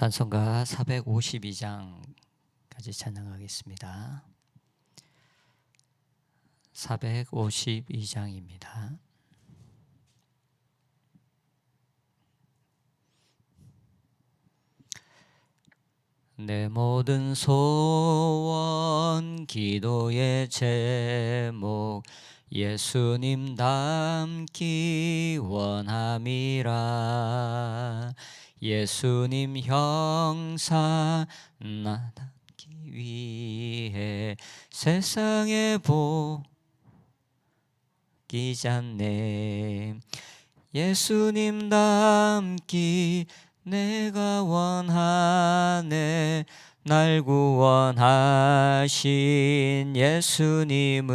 찬송가 452장까지 찬양하겠습니다. 452장입니다. 내 모든 소원 기도의 제목 예수님 닮기 원함이라 예수님 형상 나 닮기 위해 세상에 보기 잖네. 예수님 닮기 내가 원하네. 날 구원하신 예수님을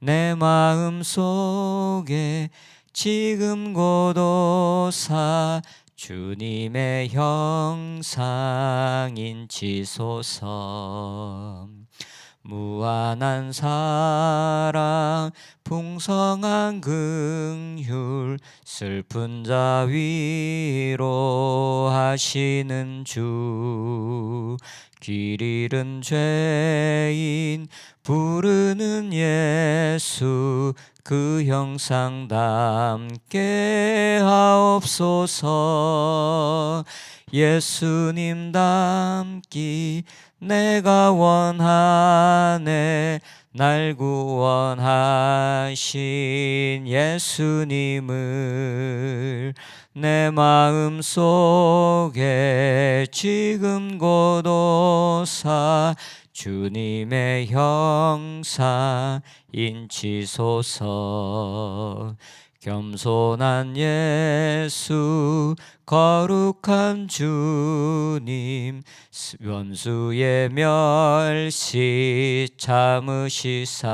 내 마음 속에 지금 고도사 주님의 형상인 지소서. 무한한 사랑 풍성한 긍휼 슬픈 자 위로 하시는 주 길 잃은 죄인 부르는 예수 그 형상 담게 하옵소서. 예수님 닮기 내가 원하네 날 구원하신 예수님을 내 마음 속에 지금 고도사 주님의 형상 인치소서 겸손한 예수 거룩한 주님 원수의 멸시 참으시사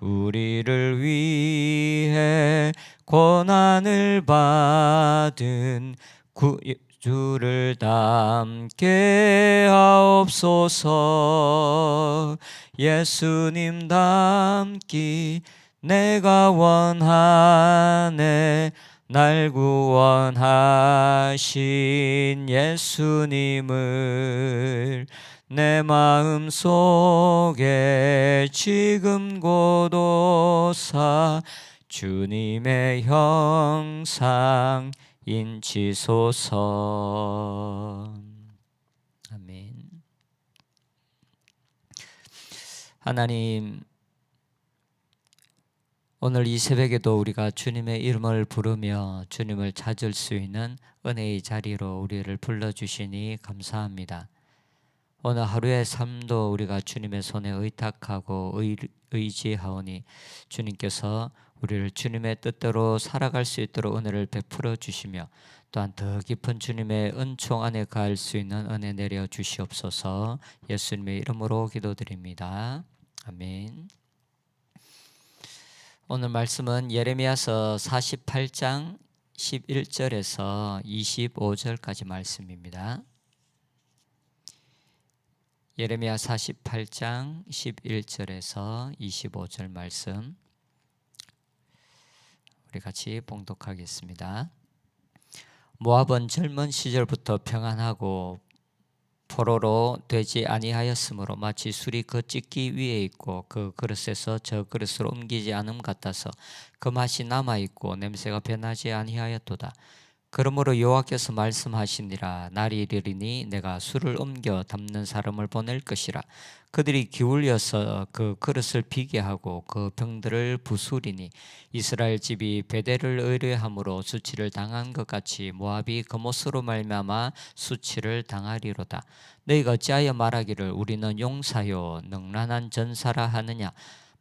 우리를 위해 고난을 받은 구 주를 담게 하옵소서. 예수님 닮기 내가 원하네 날 구원하신 예수님을 내 마음 속에 지금 고도사 주님의 형상 인치소서. 아멘. 하나님 오늘 이 새벽에도 우리가 주님의 이름을 부르며 주님을 찾을 수 있는 은혜의 자리로 우리를 불러주시니 감사합니다. 오늘 하루의 삶도 우리가 주님의 손에 의탁하고 의, 의지하오니 주님께서 우리를 주님의 뜻대로 살아갈 수 있도록 은혜를 베풀어 주시며 또한 더 깊은 주님의 은총 안에 갈수 있는 은혜 내려 주시옵소서 예수님의 이름으로 기도드립니다. 아멘. 오늘 말씀은 예레미야서 48장 11절에서 25절까지 말씀입니다. 예레미야 48장 11절에서 25절 말씀 우리 같이 봉독하겠습니다. 모압은 젊은 시절부터 평안하고 포로로 되지 아니하였으므로 마치 술이 그 찢기 위에 있고 그 그릇에서 저 그릇으로 옮기지 않음 같아서 그 맛이 남아 있고 냄새가 변하지 아니하였도다. 그러므로 여호와께서 말씀하시니라 날이 이르리니 내가 술을 옮겨 담는 사람을 보낼 것이라. 그들이 기울여서 그 그릇을 비게 하고 그 병들을 부수리니 이스라엘 집이 베델을 의뢰함으로 수치를 당한 것 같이 모압이 그못으로 말미암아 수치를 당하리로다. 너희가 어찌하여 말하기를 우리는 용사요 능란한 전사라 하느냐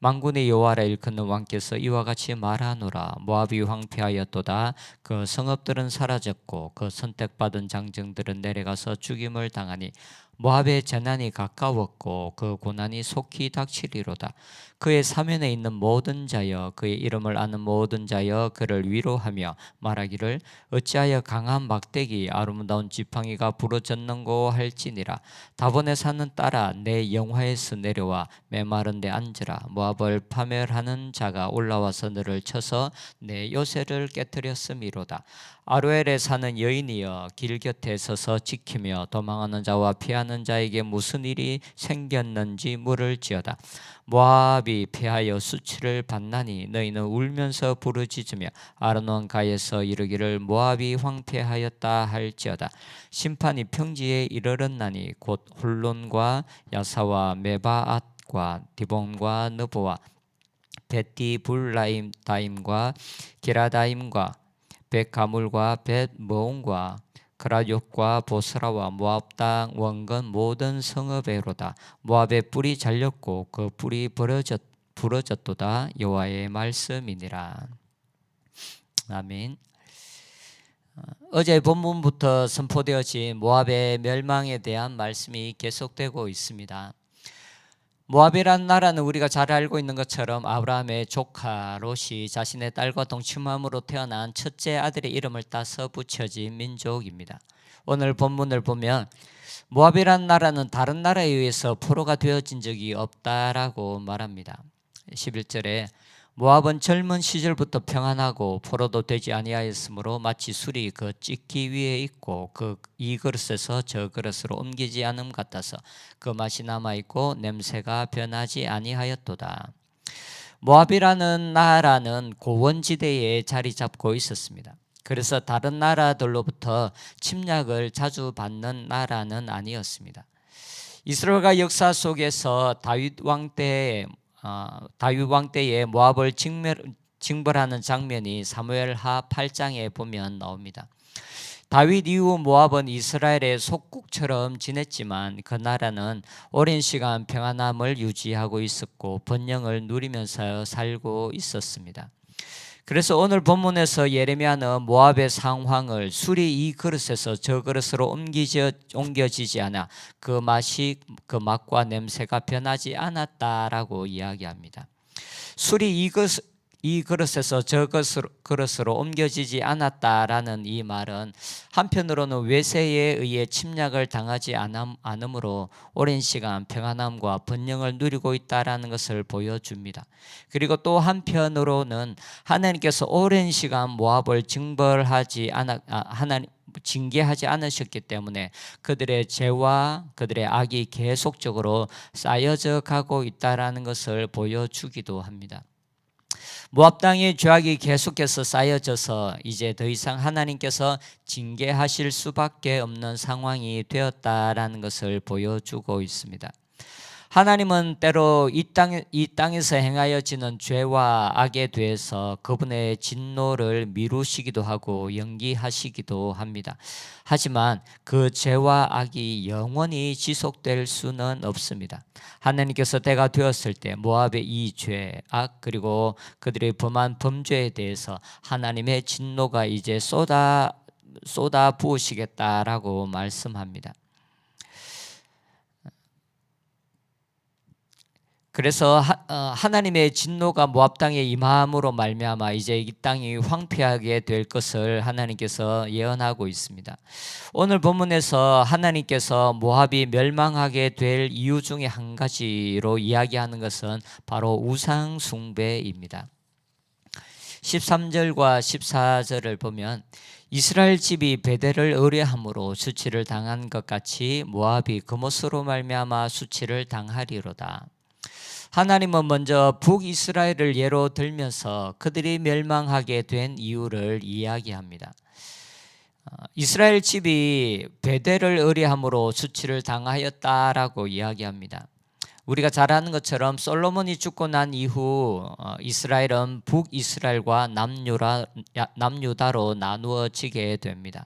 망군의 여호와라 일컫는 왕께서 이와 같이 말하노라. 모압이 황폐하였도다. 그 성읍들은 사라졌고 그 선택받은 장정들은 내려가서 죽임을 당하니 모압의 재난이 가까웠고 그 고난이 속히 닥치리로다. 그의 사면에 있는 모든 자여 그의 이름을 아는 모든 자여 그를 위로하며 말하기를 어찌하여 강한 막대기 아름다운 지팡이가 부러졌는고 할지니라. 다본의 산은 따라 내 영화에서 내려와 메마른 데 앉으라. 모압을 파멸하는 자가 올라와서 너를 쳐서 내 요새를 깨뜨렸음이로다 아로엘에 사는 여인이여 길 곁에 서서 지키며 도망하는 자와 피하는 자에게 무슨 일이 생겼는지 물을지어다. 모압이 피하여 수치를 받나니 너희는 울면서 부르짖으며 아르논 가에서 이르기를 모압이 황폐하였다 할지어다. 심판이 평지에 이르렀나니 곧 홀론과 야사와 메바앗과 디본과 느보와 베티 불라임 다임과 기라다임과 벳가물과 벳모온과 그라욕과 보스라와 모압 땅 원건 모든 성읍에로다 모압의 뿌리 잘렸고 그 뿌리 부러졌 부러졌도다 여호와의 말씀이니라 아멘. 어제 본문부터 선포되어진 모압의 멸망에 대한 말씀이 계속되고 있습니다. 모압이란 나라는 우리가 잘 알고 있는 것처럼 아브라함의 조카 롯이 자신의 딸과 동침함으로 태어난 첫째 아들의 이름을 따서 붙여진 민족입니다. 오늘 본문을 보면 모압이란 나라는 다른 나라에 의해서 포로가 되어진 적이 없다라고 말합니다. 11절에 모압은 젊은 시절부터 평안하고 포로도 되지 아니하였으므로 마치 술이 그 찢기 위에 있고 그 이 그릇에서 저 그릇으로 옮기지 않음 같아서 그 맛이 남아 있고 냄새가 변하지 아니하였도다. 모압이라는 나라는 고원지대에 자리 잡고 있었습니다. 그래서 다른 나라들로부터 침략을 자주 받는 나라는 아니었습니다. 이스라엘과 역사 속에서 다윗 왕 때에 어, 다윗 왕 때에 모압을 징벌 하는 장면이 사무엘하 8장에 보면 나옵니다. 다윗 이후 모압은 이스라엘의 속국처럼 지냈지만 그 나라는 오랜 시간 평안함을 유지하고 있었고 번영을 누리면서 살고 있었습니다. 그래서 오늘 본문에서 예레미야는 모압의 상황을 술이 이 그릇에서 저 그릇으로 옮기져, 옮겨지지 않아 그 맛이 그 맛과 냄새가 변하지 않았다라고 이야기합니다. 술이 이, 그릇, 이 그릇에서 저 그릇으로 옮겨지지 않았다라는 이 말은 한편으로는 외세에 의해 침략을 당하지 않음으로 오랜 시간 평안함과 번영을 누리고 있다라는 것을 보여줍니다. 그리고 또 한편으로는 하나님께서 오랜 시간 모압을 징벌하지 않아 아, 하나님 징계하지 않으셨기 때문에 그들의 죄와 그들의 악이 계속적으로 쌓여져 가고 있다라는 것을 보여주기도 합니다. 모압 땅의 죄악이 계속해서 쌓여져서 이제 더 이상 하나님께서 징계하실 수밖에 없는 상황이 되었다라는 것을 보여주고 있습니다. 하나님은 때로 이 땅, 이 땅에서 행하여 지는 죄와 악에 대해서 그분의 진노를 미루시기도 하고 연기하시기도 합니다. 하지만 그 죄와 악이 영원히 지속될 수는 없습니다. 하나님께서 때가 되었을 때 모압의 이 죄, 악 그리고 그들의 범한 범죄에 대해서 하나님의 진노가 이제 쏟아 쏟아 부으시겠다라고 말씀합니다. 그래서 어, 하나님의 진노가 모압 땅에 임함으로 말미암아 이제 이 땅이 황폐하게 될 것을 하나님께서 예언하고 있습니다. 오늘 본문에서 하나님께서 모압이 멸망하게 될 이유 중에 한 가지로 이야기하는 것은 바로 우상 숭배입니다. 13절과 14절을 보면 이스라엘 집이 베델을 의뢰함으로 수치를 당한 것 같이 모압이 그못으로 말미암아 수치를 당하리로다. 하나님은 먼저 북이스라엘을 예로 들면서 그들이 멸망하게 된 이유를 이야기합니다. 어, 이스라엘 집이 베델을 의뢰함으로 수치를 당하였다라고 이야기합니다. 우리가 잘 아는 것처럼 솔로몬이 죽고 난 이후 어, 이스라엘은 북이스라엘과 남유라, 남유다로 나누어지게 됩니다.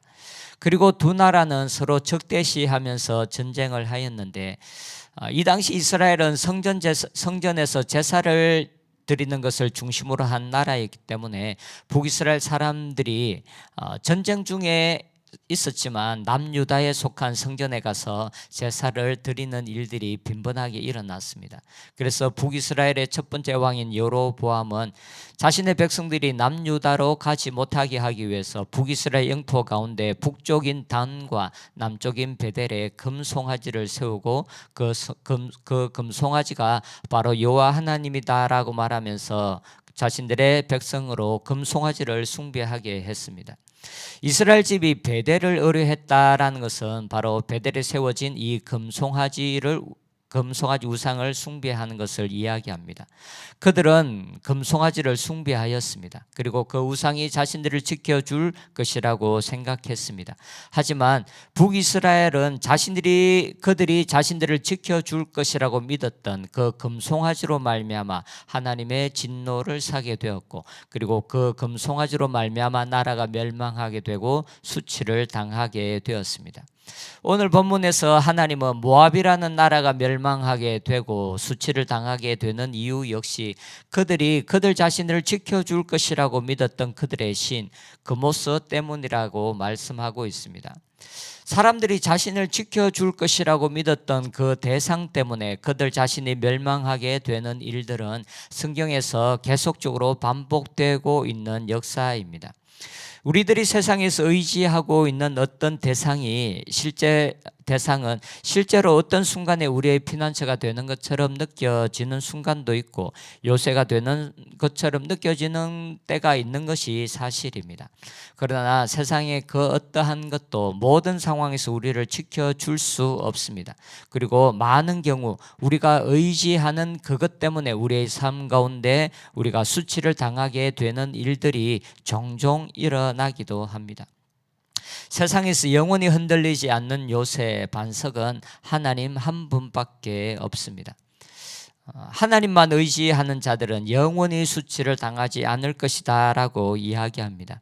그리고 두 나라는 서로 적대시하면서 전쟁을 하였는데 아, 이 당시 이스라엘은 성전 제사, 성전에서 제사를 드리는 것을 중심으로 한 나라이기 때문에 북이스라엘 사람들이 어, 전쟁 중에 있었지만 남유다에 속한 성전에 가서 제사를 드리는 일들이 빈번하게 일어났습니다. 그래서 북이스라엘의 첫 번째 왕인 여로보암은 자신의 백성들이 남유다로 가지 못하게 하기 위해서 북이스라엘 영토 가운데 북쪽인 단과 남쪽인 베델에 금송아지를 세우고 그, 금, 그 금송아지가 바로 여호와 하나님이다라고 말하면서 자신들의 백성으로 금송아지를 숭배하게 했습니다. 이스라엘 집이 베델을 의뢰했다라는 것은 바로 베델에 세워진 이 금송아지를 금송아지 우상을 숭배하는 것을 이야기합니다. 그들은 금송아지를 숭배하였습니다. 그리고 그 우상이 자신들을 지켜줄 것이라고 생각했습니다. 하지만 북이스라엘은 자신들이 그들이 자신들을 지켜줄 것이라고 믿었던 그 금송아지로 말미암아 하나님의 진노를 사게 되었고 그리고 그 금송아지로 말미암아 나라가 멸망하게 되고 수치를 당하게 되었습니다. 오늘 본문에서 하나님은 모압이라는 나라가 멸망하게 되고 수치를 당하게 되는 이유 역시 그들이 그들 자신을 지켜줄 것이라고 믿었던 그들의 신 그모스 때문이라고 말씀하고 있습니다. 사람들이 자신을 지켜줄 것이라고 믿었던 그 대상 때문에 그들 자신이 멸망하게 되는 일들은 성경에서 계속적으로 반복되고 있는 역사입니다. 우리들이 세상에서 의지하고 있는 어떤 대상이 실제 대상은 실제로 어떤 순간에 우리의 피난처가 되는 것처럼 느껴지는 순간도 있고 요새가 되는 것처럼 느껴지는 때가 있는 것이 사실입니다. 그러나 세상의 그 어떠한 것도 모든 상황에서 우리를 지켜줄 수 없습니다. 그리고 많은 경우 우리가 의지하는 그것 때문에 우리의 삶 가운데 우리가 수치를 당하게 되는 일들이 종종 일어 나기도 합니다. 세상에서 영원히 흔들리지 않는 요새 반석은 하나님 한 분밖에 없습니다. 어, 하나님만 의지하는 자들은 영원히 수치를 당하지 않을 것이다 라고 이야기합니다.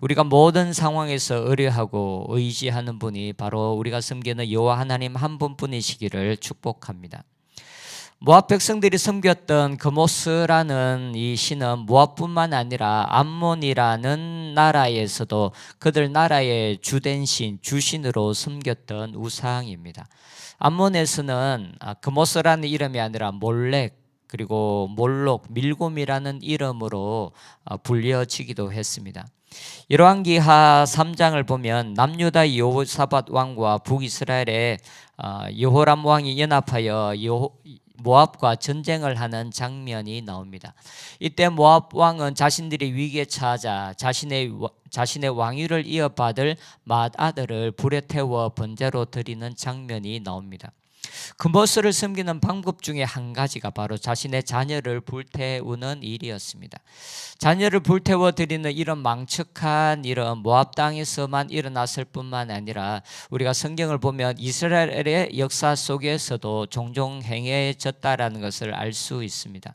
우리가 모든 상황에서 의뢰하고 의지하는 분이 바로 우리가 섬기는 여호와 하나님 한 분뿐이시기를 축복합니다. 모압 백성들이 섬겼던 그모스라는 이 신은 모압뿐만 아니라 암몬이라는 나라에서도 그들 나라의 주된 신, 주신으로 섬겼던 우상입니다. 암몬에서는 아, 그모스라는 이름이 아니라 몰렉 그리고 몰록, 밀곰이라는 이름으로 아, 불려지기도 했습니다. 열왕기하 3장을 보면 남유다 여호사밧 왕과 북이스라엘의 아, 여호람 왕이 연합하여 모압과 전쟁을 하는 장면이 나옵니다. 이때 모압 왕은 자신들이 위기에 처하자 자신의 자신의 왕위를 이어받을 맏아들을 불에 태워 번제로 드리는 장면이 나옵니다. 금보스를 섬기는 방법 중에 한 가지가 바로 자신의 자녀를 불태우는 일이었습니다. 자녀를 불태워 드리는 이런 망측한 이런 모압 땅에서만 일어났을 뿐만 아니라 우리가 성경을 보면 이스라엘의 역사 속에서도 종종 행해졌다라는 것을 알 수 있습니다.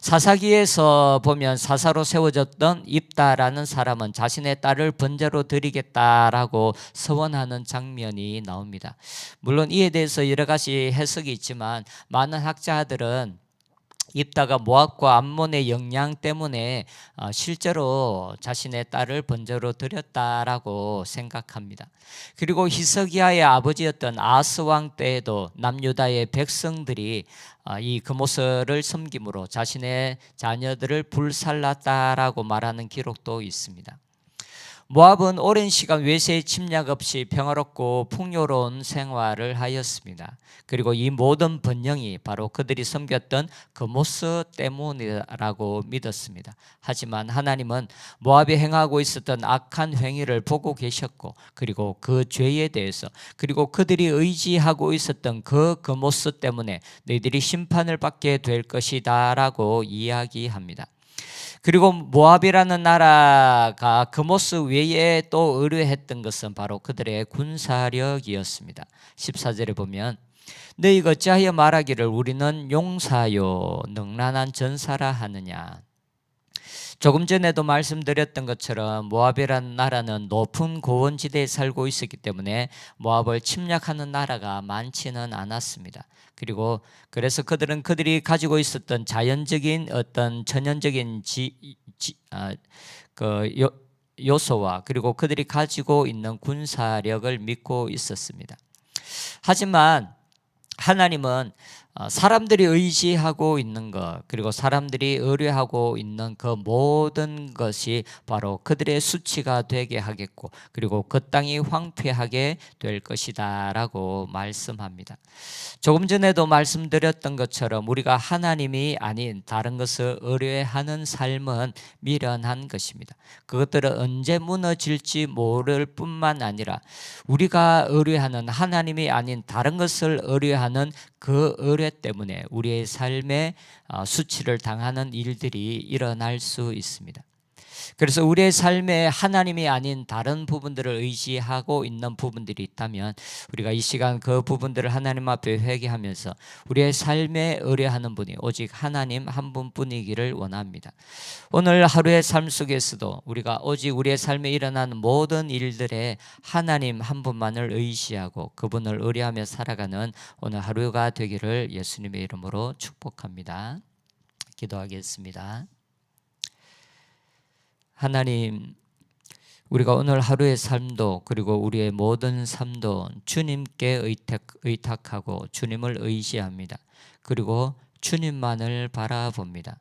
사사기에서 보면 사사로 세워졌던 입다라는 사람은 자신의 딸을 번제로 드리겠다라고 서원하는 장면이 나옵니다. 물론 이에 대해서 여러 가지 해석이 있지만 많은 학자들은 입다가 모압과 암몬의 영향 때문에 어, 실제로 자신의 딸을 번제로 드렸다라고 생각합니다. 그리고 히스기야의 아버지였던 아스 왕 때에도 남유다의 백성들이 어, 이 금오스를 섬김으로 자신의 자녀들을 불살랐다라고 말하는 기록도 있습니다. 모압은 오랜 시간 외세의 침략 없이 평화롭고 풍요로운 생활을 하였습니다. 그리고 이 모든 번영이 바로 그들이 섬겼던 그 모습 때문이라고 믿었습니다. 하지만 하나님은 모압이 행하고 있었던 악한 행위를 보고 계셨고 그리고 그 죄에 대해서 그리고 그들이 의지하고 있었던 그, 그 모습 때문에 너희들이 심판을 받게 될 것이다라고 이야기합니다. 그리고 모압이라는 나라가 그모스 외에 또 의뢰했던 것은 바로 그들의 군사력이었습니다. 14절에 보면 너희가 어찌하여 말하기를 우리는 용사요 능란한 전사라 하느냐 조금 전에도 말씀드렸던 것처럼 모압이라는 나라는 높은 고원지대에 살고 있었기 때문에 모압을 침략하는 나라가 많지는 않았습니다. 그리고 그래서 그들은 그들이 가지고 있었던 자연적인 어떤 천연적인 지, 지, 아, 그 요, 요소와 그리고 그들이 가지고 있는 군사력을 믿고 있었습니다. 하지만 하나님은 어, 사람들이 의지하고 있는 것 그리고 사람들이 의뢰하고 있는 그 모든 것이 바로 그들의 수치가 되게 하겠고 그리고 그 땅이 황폐하게 될 것이다 라고 말씀합니다. 조금 전에도 말씀드렸던 것처럼 우리가 하나님이 아닌 다른 것을 의뢰하는 삶은 미련한 것입니다. 그것들은 언제 무너질지 모를 뿐만 아니라 우리가 의뢰하는 하나님이 아닌 다른 것을 의뢰하는 그 의뢰 때문에 우리의 삶에 어, 수치를 당하는 일들이 일어날 수 있습니다. 그래서 우리의 삶에 하나님이 아닌 다른 부분들을 의지하고 있는 부분들이 있다면 우리가 이 시간 그 부분들을 하나님 앞에 회개하면서 우리의 삶에 의뢰하는 분이 오직 하나님 한 분뿐이기를 원합니다. 오늘 하루의 삶 속에서도 우리가 오직 우리의 삶에 일어나는 모든 일들에 하나님 한 분만을 의지하고 그분을 의뢰하며 살아가는 오늘 하루가 되기를 예수님의 이름으로 축복합니다. 기도하겠습니다. 하나님, 우리가 오늘 하루의 삶도 그리고 우리의 모든 삶도 주님께 의탁, 의탁하고 주님을 의지합니다. 그리고 주님만을 바라봅니다.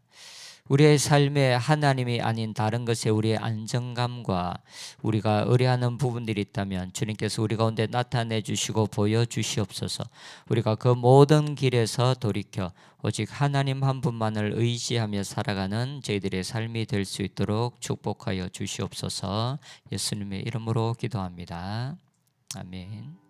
우리의 삶에 하나님이 아닌 다른 것에 우리의 안정감과 우리가 의뢰하는 부분들이 있다면 주님께서 우리 가운데 나타내 주시고 보여 주시옵소서. 우리가 그 모든 길에서 돌이켜 오직 하나님 한 분만을 의지하며 살아가는 저희들의 삶이 될 수 있도록 축복하여 주시옵소서. 예수님의 이름으로 기도합니다. 아멘.